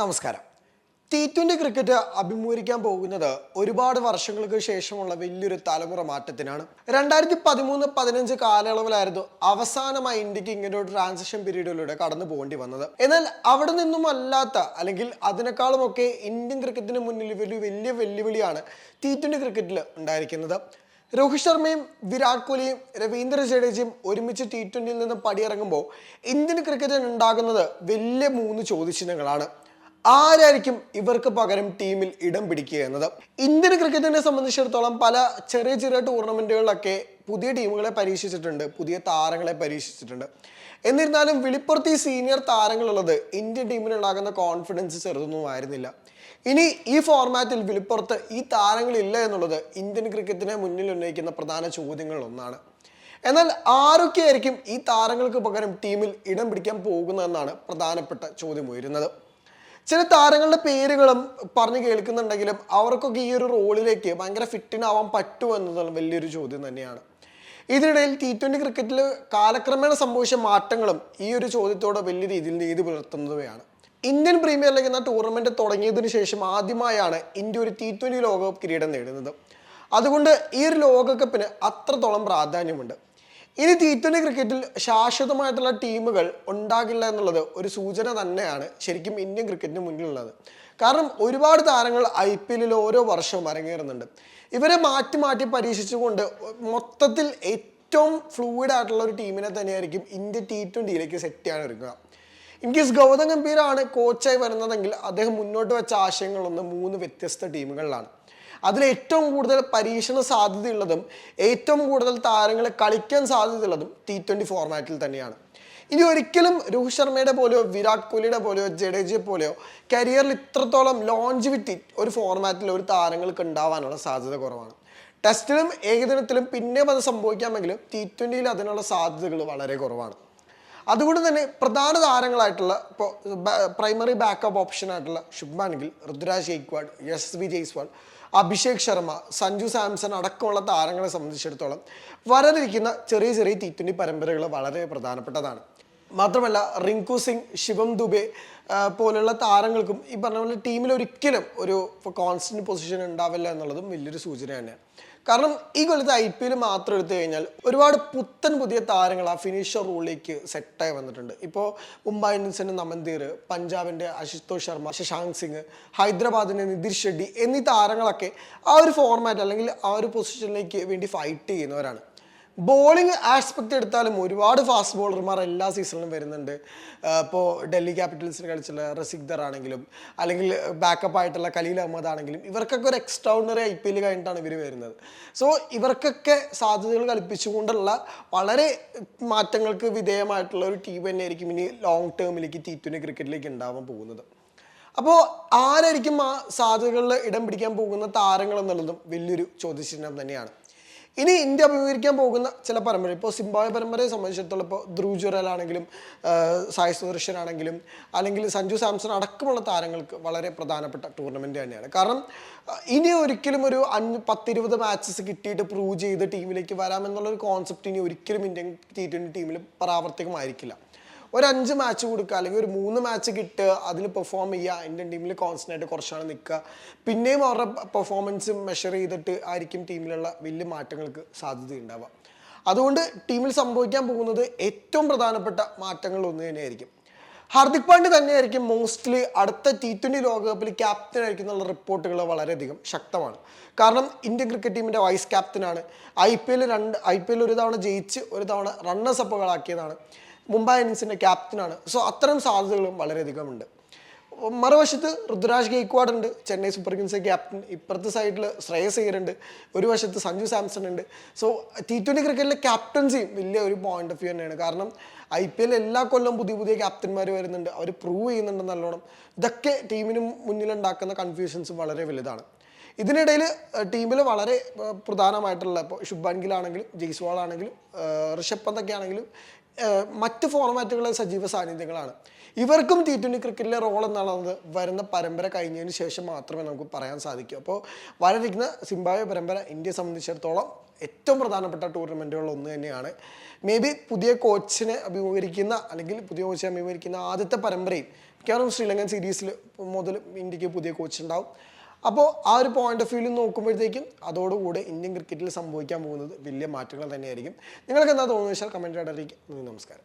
നമസ്കാരം. T twenty cricket അഭിമുഖീകരിക്കാൻ പോകുന്നത് ഒരുപാട് വർഷങ്ങൾക്ക് ശേഷമുള്ള വലിയൊരു തലമുറ മാറ്റത്തിനാണ്. രണ്ടായിരത്തി പതിമൂന്ന് പതിനഞ്ച് കാലയളവിലായിരുന്നു അവസാനമായി ഇന്ത്യയ്ക്ക് ഇങ്ങനെ ഒരു ട്രാൻസിഷൻ പീരീഡിലൂടെ കടന്നു പോകേണ്ടി വന്നത്. എന്നാൽ അവിടെ നിന്നും അല്ലാത്ത അല്ലെങ്കിൽ അതിനേക്കാളുമൊക്കെ ഇന്ത്യൻ ക്രിക്കറ്റിന് മുന്നിൽ വലിയ വലിയ വെല്ലുവിളിയാണ് ടി ട്വന്റി ക്രിക്കറ്റിൽ ഉണ്ടായിരിക്കുന്നത്. രോഹിത് ശർമ്മയും വിരാട് കോഹ്ലിയും രവീന്ദ്ര ജഡേജയും ഒരുമിച്ച് ടി ട്വന്റിയിൽ നിന്ന് പടിയിറങ്ങുമ്പോൾ ഇന്ത്യൻ ക്രിക്കറ്റിന് ഉണ്ടാകുന്നത് വലിയ മൂന്ന് ചോദ്യചിഹ്നങ്ങളാണ്. ആരായിരിക്കും ഇവർക്ക് പകരം ടീമിൽ ഇടം പിടിക്കുക എന്നത്? ഇന്ത്യൻ ക്രിക്കറ്റിനെ സംബന്ധിച്ചിടത്തോളം പല ചെറിയ ചെറിയ ടൂർണമെന്റുകളിലൊക്കെ പുതിയ ടീമുകളെ പരീക്ഷിച്ചിട്ടുണ്ട് പുതിയ താരങ്ങളെ പരീക്ഷിച്ചിട്ടുണ്ട്. എന്നിരുന്നാലും വിളിപ്പുറത്തി സീനിയർ താരങ്ങളുള്ളത് ഇന്ത്യൻ ടീമിനുണ്ടാകുന്ന കോൺഫിഡൻസ് ചെറുതൊന്നും ആയിരുന്നില്ല ഇനി ഈ ഫോർമാറ്റിൽ വിളിപ്പുറത്ത് ഈ താരങ്ങളില്ല എന്നുള്ളത് ഇന്ത്യൻ ക്രിക്കറ്റിനെ മുന്നിൽ ഉന്നയിക്കുന്ന പ്രധാന ചോദ്യങ്ങളിൽ ഒന്നാണ് എന്നാൽ ആരൊക്കെയായിരിക്കും ഈ താരങ്ങൾക്ക് പകരം ടീമിൽ ഇടം പിടിക്കാൻ പോകുന്നതെന്നാണ് പ്രധാനപ്പെട്ട ചോദ്യം ഉയരുന്നത്. ചില താരങ്ങളുടെ പേരുകളും പറഞ്ഞു കേൾക്കുന്നുണ്ടെങ്കിലും അവർക്കൊക്കെ ഈ ഒരു റോളിലേക്ക് ഭയങ്കര ഫിറ്റിനാവാൻ പറ്റുമോ എന്നതും വലിയൊരു ചോദ്യം തന്നെയാണ്. ഇതിനിടയിൽ ടി ട്വന്റി ക്രിക്കറ്റിൽ കാലക്രമേണ സംഭവിച്ച മാറ്റങ്ങളും ഈ ഒരു ചോദ്യത്തോടെ വലിയ രീതിയിൽ നീതി പുലർത്തുന്നവയാണ്. ഇന്ത്യൻ പ്രീമിയർ ലീഗ് എന്ന ടൂർണമെന്റ് തുടങ്ങിയതിനു ശേഷം ആദ്യമായാണ് ഇന്ത്യ ഒരു ടി ട്വന്റി ലോകകപ്പ് കിരീടം നേടുന്നത്. അതുകൊണ്ട് ഈ ഒരു ലോകകപ്പിന് അത്രത്തോളം പ്രാധാന്യമുണ്ട്. ഇനി ടി ട്വന്റി ക്രിക്കറ്റിൽ ശാശ്വതമായിട്ടുള്ള ടീമുകൾ ഉണ്ടാകില്ല എന്നുള്ളത് ഒരു സൂചന തന്നെയാണ് ശരിക്കും ഇന്ത്യൻ ക്രിക്കറ്റിന് മുന്നിലുള്ളത്. കാരണം ഒരുപാട് താരങ്ങൾ ഐ പി എല്ലിൽ ഓരോ വർഷവും അരങ്ങേറുന്നുണ്ട്. ഇവരെ മാറ്റി മാറ്റി പരീക്ഷിച്ചുകൊണ്ട് മൊത്തത്തിൽ ഏറ്റവും ഫ്ലൂയിഡ് ആയിട്ടുള്ള ഒരു ടീമിനെ തന്നെയായിരിക്കും ഇന്ത്യ ടി ട്വന്റിയിലേക്ക് സെറ്റ് ചെയ്യാൻ ഒരുങ്ങുക ഇൻ കേസ് ഗൗതം ഗംഭീരാണ് കോച്ചായി വരുന്നതെങ്കിൽ അദ്ദേഹം മുന്നോട്ട് വെച്ച ആശയങ്ങളൊന്ന് മൂന്ന് വ്യത്യസ്ത ടീമുകളിലാണ്. അതിൽ ഏറ്റവും കൂടുതൽ പരീക്ഷണ സാധ്യതയുള്ളതും ഏറ്റവും കൂടുതൽ താരങ്ങളെ കളിക്കാൻ സാധ്യതയുള്ളതും ടി ട്വന്റി ഫോർമാറ്റിൽ തന്നെയാണ്. ഇനി ഒരിക്കലും രോഹിത് ശർമ്മയുടെ പോലെയോ വിരാട് കോഹ്ലിയുടെ പോലെയോ ജഡേജയെ പോലെയോ കരിയറിൽ ഇത്രത്തോളം ലോഞ്ചിവിറ്റി ഒരു ഫോർമാറ്റിൽ ഒരു താരങ്ങൾക്ക് ഉണ്ടാവാനുള്ള സാധ്യത കുറവാണ്. ടെസ്റ്റിലും ഏകദിനത്തിലും പിന്നെയും അത് സംഭവിക്കാമെങ്കിലും ടി ട്വന്റിയിൽ അതിനുള്ള സാധ്യതകൾ വളരെ കുറവാണ്. അതുകൊണ്ട് തന്നെ പ്രധാന താരങ്ങളായിട്ടുള്ള ഇപ്പോൾ പ്രൈമറി ബാക്കപ്പ് ഓപ്ഷൻ ആയിട്ടുള്ള ശുഭ്മാൻ ഗിൽ ഋതുരാജ് ഗെയ്ക്വാഡ് യശസ്വി ജയ്സ്വാൾ അഭിഷേക് ശർമ്മ സഞ്ജു സാംസൺ അടക്കമുള്ള താരങ്ങളെ സംബന്ധിച്ചിടത്തോളം വരാനിരിക്കുന്ന ചെറിയ ചെറിയ ടി ട്വന്റി പരമ്പരകൾ വളരെ പ്രധാനപ്പെട്ടതാണ്. മാത്രമല്ല റിങ്കു സിംഗ് ശിവം ദുബെ പോലുള്ള താരങ്ങൾക്കും ഈ പറഞ്ഞ പോലെ ടീമിൽ ഒരിക്കലും ഒരു കോൺസ്റ്റന്റ് പൊസിഷൻ ഉണ്ടാവില്ല എന്നുള്ളതും വലിയൊരു സൂചന തന്നെയാണ്. കാരണം ഈ കൊല്ലത്തെ ഐ പി എൽ മാത്രം എടുത്തു കഴിഞ്ഞാൽ ഒരുപാട് പുത്തൻ പുതിയ താരങ്ങൾ ആ ഫിനിഷർ റോളിലേക്ക് സെറ്റായി വന്നിട്ടുണ്ട്. ഇപ്പോൾ മുംബൈ ഇന്ത്യൻസിന്റെ നമന്തീർ പഞ്ചാബിന്റെ അശുതോഷ് ശർമ്മ ശശാങ്ക് സിംഗ് ഹൈദരാബാദിന്റെ നിതിർ ഷെഡ്ഡി എന്നീ താരങ്ങളൊക്കെ ആ ഒരു ഫോർമാറ്റ് അല്ലെങ്കിൽ ആ ഒരു പൊസിഷനിലേക്ക് വേണ്ടി ഫൈറ്റ് ചെയ്യുന്നവരാണ്. ബോളിംഗ് ആസ്പെക്ട് എടുത്താലും ഒരുപാട് ഫാസ്റ്റ് ബോളർമാർ എല്ലാ സീസണിലും വരുന്നുണ്ട്. ഇപ്പോൾ ഡൽഹി ക്യാപിറ്റൽസിന് കളിച്ചുള്ള റസിഖ്ദർ ആണെങ്കിലും അല്ലെങ്കിൽ ബാക്കപ്പ് ആയിട്ടുള്ള കലീൽ അഹമ്മദ് ആണെങ്കിലും ഇവർക്കൊക്കെ ഒരു extraordinary I P L കഴിഞ്ഞിട്ടാണ് ഇവർ വരുന്നത്. സോ ഇവർക്കൊക്കെ സാധ്യതകൾ കൽപ്പിച്ചുകൊണ്ടുള്ള വളരെ മാറ്റങ്ങൾക്ക് വിധേയമായിട്ടുള്ള ഒരു ടീം തന്നെയായിരിക്കും ഇനി ലോങ് ടേമിലേക്ക് ടി ട്വന്റി ക്രിക്കറ്റിലേക്ക് ഉണ്ടാവാൻ പോകുന്നത്. അപ്പോൾ ആരായിരിക്കും ആ സാധ്യതകളിൽ ഇടം പിടിക്കാൻ പോകുന്ന താരങ്ങൾ എന്നുള്ളതും വലിയൊരു ചോദ്യചിഹ്നം തന്നെയാണ്. ഇനി ഇന്ത്യ അഭിമുഖീകരിക്കാൻ പോകുന്ന ചില പരമ്പര ഇപ്പോൾ സിംബാബ്വെ പരമ്പരയെ സംബന്ധിച്ചിടത്തോളം ഇപ്പോൾ ധ്രുവ് ജുറലാണെങ്കിലും സായ് സുദർശൻ ആണെങ്കിലും അല്ലെങ്കിൽ സഞ്ജു സാംസൺ അടക്കമുള്ള താരങ്ങൾക്ക് വളരെ പ്രധാനപ്പെട്ട ടൂർണമെന്റ് തന്നെയാണ്. കാരണം ഇനി ഒരിക്കലും ഒരു അഞ്ച് പത്തിരുപത് മാച്ചസ് കിട്ടിയിട്ട് പ്രൂവ് ചെയ്ത് ടീമിലേക്ക് വരാമെന്നുള്ളൊരു കോൺസെപ്റ്റ് ഇനി ഒരിക്കലും ഇന്ത്യൻ ടി ട്വന്റി ടീമിൽ പ്രാവർത്തികമായിരിക്കില്ല. ഒരു അഞ്ച് മാച്ച് കൊടുക്കുക അല്ലെങ്കിൽ ഒരു മൂന്ന് മാച്ച് കിട്ടുക അതിൽ പെർഫോം ചെയ്യുക ഇന്ത്യൻ ടീമിൽ കോൺസ്റ്റന്റ് കുറച്ചാണ് നിൽക്കുക പിന്നെയും അവരുടെ പെർഫോമൻസ് മെഷർ ചെയ്തിട്ട് ആയിരിക്കും ടീമിലുള്ള വലിയ മാറ്റങ്ങൾക്ക് സാധ്യത സാധ്യതയുണ്ടാവുക അതുകൊണ്ട് ടീമിൽ സംഭവിക്കാൻ പോകുന്നത് ഏറ്റവും പ്രധാനപ്പെട്ട മാറ്റങ്ങൾ ഒന്ന് തന്നെയായിരിക്കും. ഹാർദിക് പാണ്ഡ്യ തന്നെയായിരിക്കും മോസ്റ്റ്ലി അടുത്ത ടി ട്വന്റി ലോകകപ്പിൽ ക്യാപ്റ്റൻ ആയിരിക്കും എന്നുള്ള റിപ്പോർട്ടുകൾ വളരെയധികം ശക്തമാണ്. കാരണം ഇന്ത്യൻ ക്രിക്കറ്റ് ടീമിന്റെ വൈസ് ക്യാപ്റ്റനാണ് ഐ പി എൽ രണ്ട് ഐ പി എൽ ഒരു തവണ ജയിച്ച് ഒരു തവണ റണ്ണേഴ്സ് അപ്പുകളാക്കിയതാണ് മുംബൈ ഇന്ത്യൻസിന്റെ ക്യാപ്റ്റനാണ്. സോ അത്തരം സാധ്യതകളും വളരെയധികം ഉണ്ട് മറുവശത്ത് ഋതുരാജ് ഗെയ്ക്വാഡ് ഉണ്ട് ചെന്നൈ സൂപ്പർ കിങ്സിന്റെ ക്യാപ്റ്റൻ. ഇപ്പുറത്തെ സൈഡിൽ ശ്രേയസ് അയ്യർ ഉണ്ട് ഒരു വശത്ത് സഞ്ജു സാംസൺ ഉണ്ട്. സോ ടി ട്വന്റി ക്രിക്കറ്റിലെ ക്യാപ്റ്റൻസിയും വലിയ ഒരു പോയിന്റ് ഓഫ് വ്യൂ തന്നെയാണ്. കാരണം ഐ പി എൽ എല്ലാ കൊല്ലം പുതിയ പുതിയ ക്യാപ്റ്റന്മാർ വരുന്നുണ്ട്. അവർ പ്രൂവ് ചെയ്യുന്നുണ്ട് നല്ലോണം. ഇതൊക്കെ ടീമിന് മുന്നിലുണ്ടാക്കുന്ന കൺഫ്യൂഷൻസ് വളരെ വലുതാണ്. ഇതിനിടയിൽ ടീമിൽ വളരെ പ്രധാനമായിട്ടുള്ള ഇപ്പോൾ ശുഭാൻ ഗിലാണെങ്കിലും ജയ്സ്വാൾ ആണെങ്കിലും ഋഷഭ് പന്തൊക്കെ ആണെങ്കിലും മറ്റ് ഫോർമാറ്റുകളിലെ സജീവ സാന്നിധ്യങ്ങളാണ്. ഇവർക്കും ടി ട്വന്റി ക്രിക്കറ്റിലെ റോൾ എന്നുള്ളത് വരുന്ന പരമ്പര കഴിഞ്ഞതിന് ശേഷം മാത്രമേ നമുക്ക് പറയാൻ സാധിക്കൂ. അപ്പോൾ വരാനിരിക്കുന്ന സിംബാബ്വെ പരമ്പര ഇന്ത്യയെ സംബന്ധിച്ചിടത്തോളം ഏറ്റവും പ്രധാനപ്പെട്ട ടൂർണമെന്റുകളിൽ ഒന്ന് തന്നെയാണ്. മേ ബി പുതിയ കോച്ചിനെ അഭിമുഖീകരിക്കുന്ന അല്ലെങ്കിൽ പുതിയ കോച്ചിനെ അഭിമുഖീകരിക്കുന്ന ആദ്യത്തെ പരമ്പരയിൽ മിക്കവാറും ശ്രീലങ്കൻ സീരീസിൽ മുതൽ ഇന്ത്യയ്ക്ക് പുതിയ കോച്ച് ഉണ്ടാവും. അപ്പോൾ ആ ഒരു പോയിന്റ് ഓഫ് വ്യൂവിൽ നോക്കുമ്പോഴത്തേക്കും അതോടുകൂടെ ഇന്ത്യൻ ക്രിക്കറ്റിൽ സംഭവിക്കാൻ പോകുന്നത് വലിയ മാറ്റങ്ങൾ തന്നെയായിരിക്കും. നിങ്ങൾക്ക് എന്താ തോന്നുന്നത് വെച്ചാൽ കമന്റ് ഇടറിയിക്കും നമസ്കാരം.